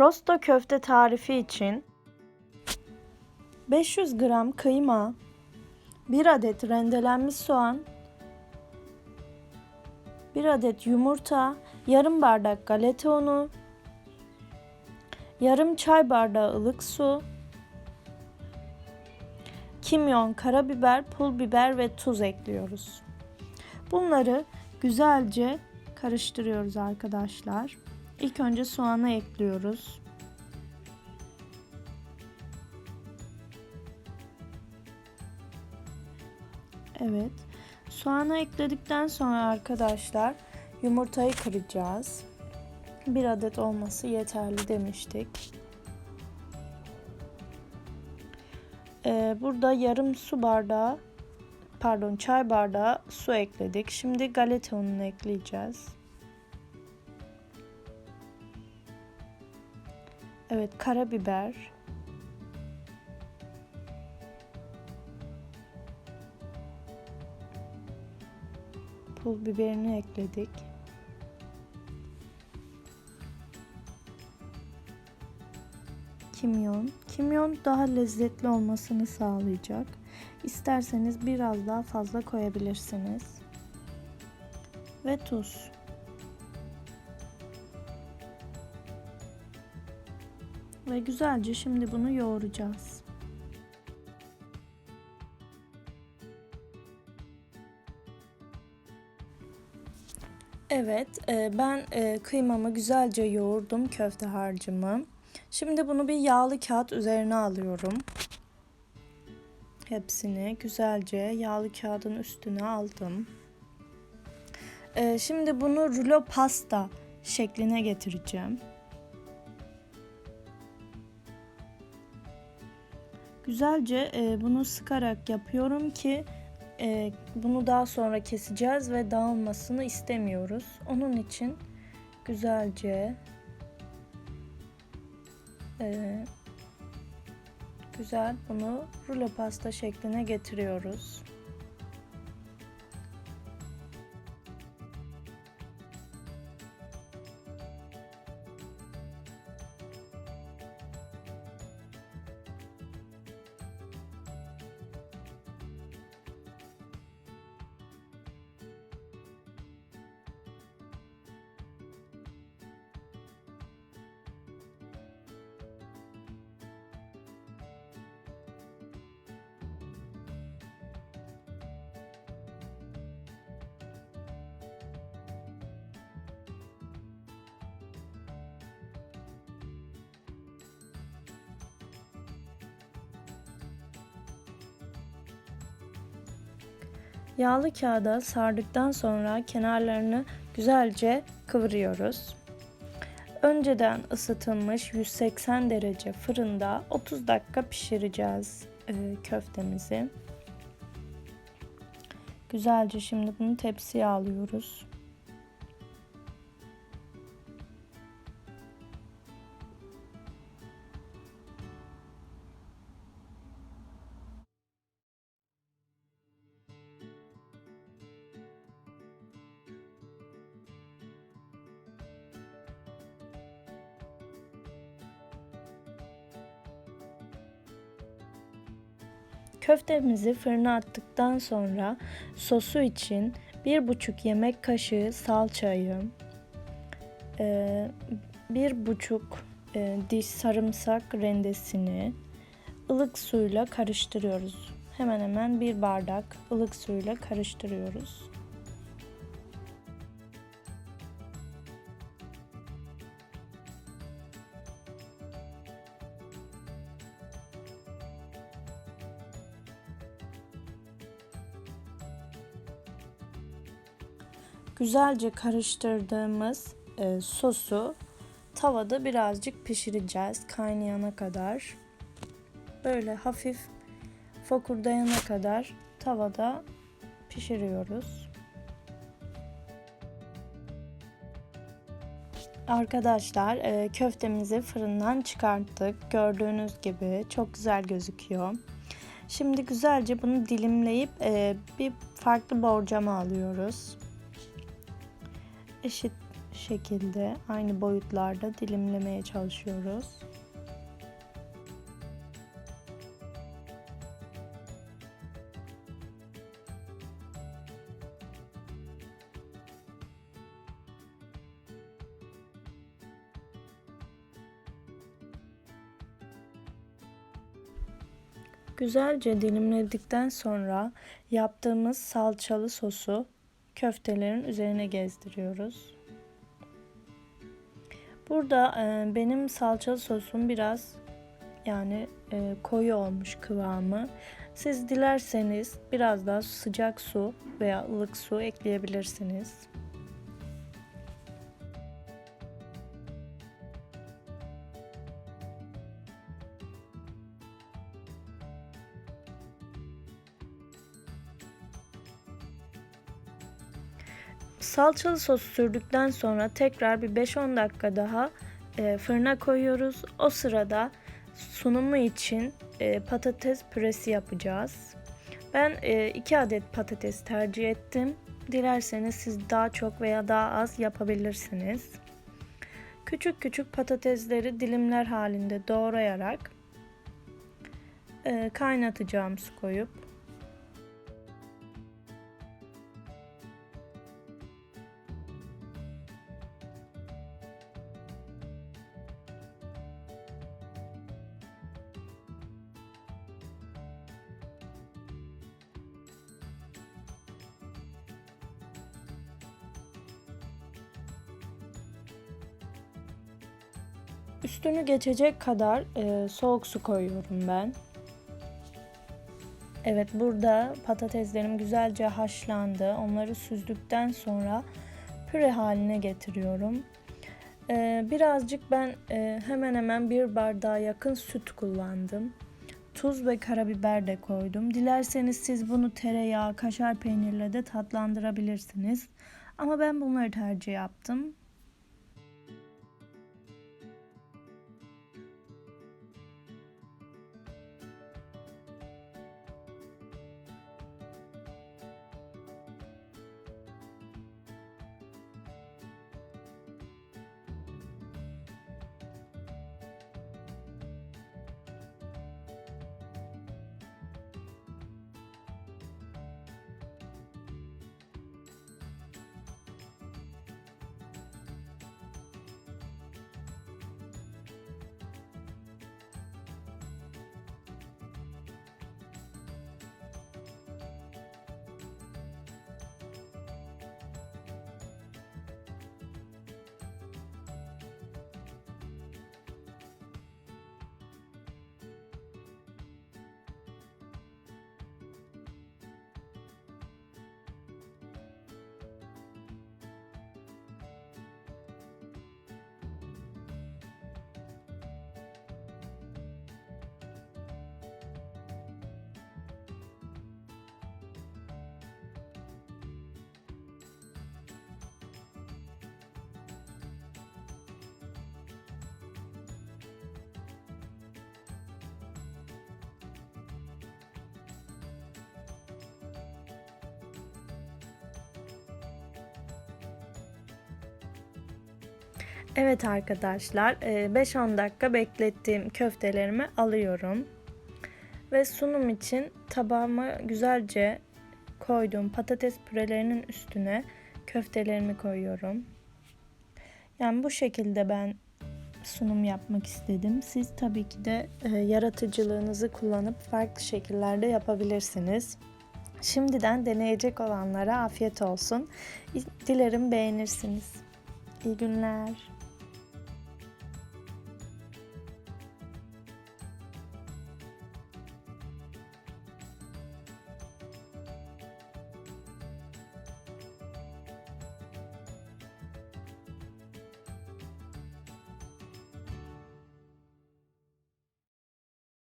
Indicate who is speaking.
Speaker 1: Rosto köfte tarifi için 500 gram kıyma, 1 adet rendelenmiş soğan, 1 adet yumurta, yarım bardak galeta unu, yarım çay bardağı ılık su, kimyon, karabiber, pul biber ve tuz ekliyoruz. Bunları güzelce karıştırıyoruz arkadaşlar. İlk önce soğanı ekliyoruz. Evet. Soğanı ekledikten sonra arkadaşlar yumurtayı kıracağız. Bir adet olması yeterli demiştik. Ee, burada yarım su bardağı pardon çay bardağı su ekledik. Şimdi galeta ununu ekleyeceğiz. Evet karabiber. Pul biberini ekledik. Kimyon. Kimyon daha lezzetli olmasını sağlayacak. İsterseniz biraz daha fazla koyabilirsiniz. Ve tuz. Ve güzelce şimdi bunu yoğuracağız. Evet, e, ben e, kıymamı güzelce yoğurdum köfte harcımı. Şimdi bunu bir yağlı kağıt üzerine alıyorum. Hepsini güzelce yağlı kağıdın üstüne aldım. E, şimdi bunu rulo pasta şekline getireceğim. Güzelce e, bunu sıkarak yapıyorum ki e, bunu daha sonra keseceğiz ve dağılmasını istemiyoruz. Onun için güzelce e, güzel bunu rulo pasta şekline getiriyoruz. Yağlı kağıda sardıktan sonra kenarlarını güzelce kıvırıyoruz. Önceden ısıtılmış 180 derece fırında 30 dakika pişireceğiz e, köftemizi. Güzelce şimdi bunu tepsiye alıyoruz. Köftemizi fırına attıktan sonra sosu için bir buçuk yemek kaşığı salçayı, e, bir buçuk e, diş sarımsak rendesini ılık suyla karıştırıyoruz. Hemen hemen bir bardak ılık suyla karıştırıyoruz. Güzelce karıştırdığımız e, sosu tavada birazcık pişireceğiz kaynayana kadar. Böyle hafif fokurdayana kadar tavada pişiriyoruz. Arkadaşlar e, köftemizi fırından çıkarttık. Gördüğünüz gibi çok güzel gözüküyor. Şimdi güzelce bunu dilimleyip e, bir farklı borcama alıyoruz. Eşit şekilde aynı boyutlarda dilimlemeye çalışıyoruz. Güzelce dilimledikten sonra yaptığımız salçalı sosu köftelerin üzerine gezdiriyoruz. Burada e, benim salçalı sosum biraz yani e, koyu olmuş kıvamı. Siz dilerseniz biraz daha sıcak su veya ılık su ekleyebilirsiniz. Salçalı sos sürdükten sonra tekrar bir 5-10 dakika daha e, fırına koyuyoruz. O sırada sunumu için e, patates püresi yapacağız. Ben 2 e, adet patates tercih ettim. Dilerseniz siz daha çok veya daha az yapabilirsiniz. Küçük küçük patatesleri dilimler halinde doğrayarak e, kaynatacağım su koyup Üstünü geçecek kadar e, soğuk su koyuyorum ben. Evet burada patateslerim güzelce haşlandı. Onları süzdükten sonra püre haline getiriyorum. Ee, birazcık ben e, hemen hemen bir bardağa yakın süt kullandım. Tuz ve karabiber de koydum. Dilerseniz siz bunu tereyağı, kaşar peynirle de tatlandırabilirsiniz. Ama ben bunları tercih yaptım. Evet arkadaşlar 5-10 dakika beklettiğim köftelerimi alıyorum. Ve sunum için tabağıma güzelce koyduğum patates pürelerinin üstüne köftelerimi koyuyorum. Yani bu şekilde ben sunum yapmak istedim. Siz tabii ki de e, yaratıcılığınızı kullanıp farklı şekillerde yapabilirsiniz. Şimdiden deneyecek olanlara afiyet olsun. Dilerim beğenirsiniz. İyi günler.